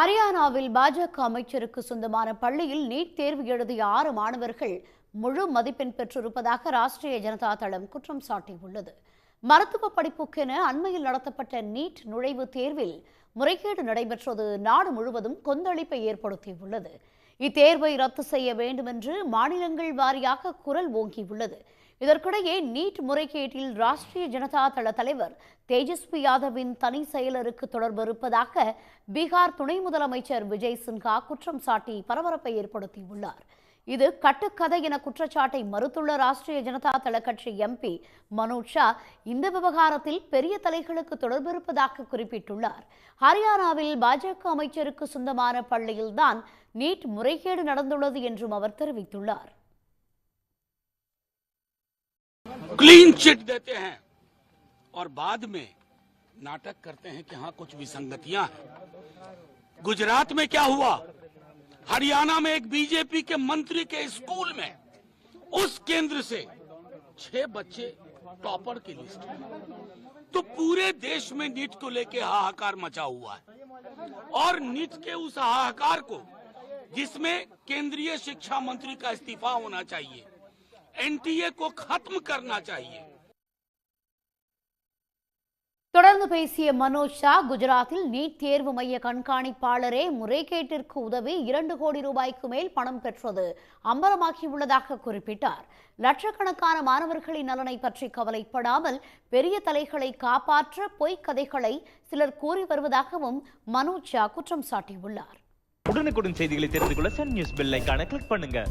ஹரியானாவில் பாஜக அமைச்சருக்கு சொந்தமான பள்ளியில் நீட் தேர்வு எழுதிய ஆறு மாணவர்கள் முழு மதிப்பெண் பெற்றிருப்பதாக ராஷ்டிரிய ஜனதா தளம் குற்றம் சாட்டியுள்ளது. மருத்துவ படிப்புக்கென அண்மையில் நடத்தப்பட்ட நீட் நுழைவுத் தேர்வில் முறைகேடு நடைபெற்றது. நாடு முழுவதும் கொந்தளிப்பை ஏற்படுத்தியுள்ளது. இத்தேர்வை ரத்து செய்ய வேண்டுமென்று மாநிலங்கள் வாரியாக குரல் ஓங்கியுள்ளது. இதற்கிடையே நீட் முறைகேட்டில் ராஷ்டிரிய ஜனதா தள தலைவர் தேஜஸ்வி யாதவின் தனி செயலருக்கு தொடர்பு இருப்பதாக பீகார் துணை முதலமைச்சர் விஜய் சின்ஹா குற்றம் சாட்டி பரபரப்பை ஏற்படுத்தியுள்ளார். இது கட்டுக்கதை என குற்றச்சாட்டை மறுத்துள்ள ராஷ்டிரிய ஜனதா தள கட்சி எம்பி மனோஜ் ஷா இந்த விவகாரத்தில் பெரிய தலைகளுக்கு தொடர்பு இருப்பதாக குறிப்பிட்டுள்ளார். ஹரியானாவில் பாஜக அமைச்சருக்கு சொந்தமான பள்ளியில்தான் நீட் முறைகேடு நடந்துள்ளது என்றும் அவர் தெரிவித்துள்ளார். क्लीन चिट देते हैं। और बाद में नाटक करते हैं कि हाँ कुछ विसंगतियाँ हैं। गुजरात में क्या हुआ? हरियाणा में एक बीजेपी के मंत्री के स्कूल में उस केंद्र से छह बच्चे टॉपर की लिस्ट तो पूरे देश में नीट को लेके हाहाकार मचा हुआ है। और नीट के उस हाहाकार को, जिसमें केंद्रीय शिक्षा मंत्री का इस्तीफा होना चाहिए एनटीए को खत्म करना चाहिए தொடர்ந்து பேசிய மனோஜ் ஷா குஜராத்தில் நீட் தேர்வு மைய கண்காணிப்பாளரே முறைகேட்டிற்கு உதவி இரண்டு கோடி ரூபாய்க்கு மேல் பணம் பெற்றது அம்பலமாகியுள்ளதாக குறிப்பிட்டார் லட்சக்கணக்கான மாணவர்களின் நலனை பற்றி கவலைப்படாமல் பெரிய தலைகளை காப்பாற்ற பொய்க் கதைகளை சிலர் கூறி வருவதாகவும் மனோஜ் ஷா குற்றம் சாட்டியுள்ளார் உடனுக்குடன் செய்திகளை தெரிந்து கொள்ள சன் நியூஸ் பெல் ஐகானை கிளிக் பண்ணுங்க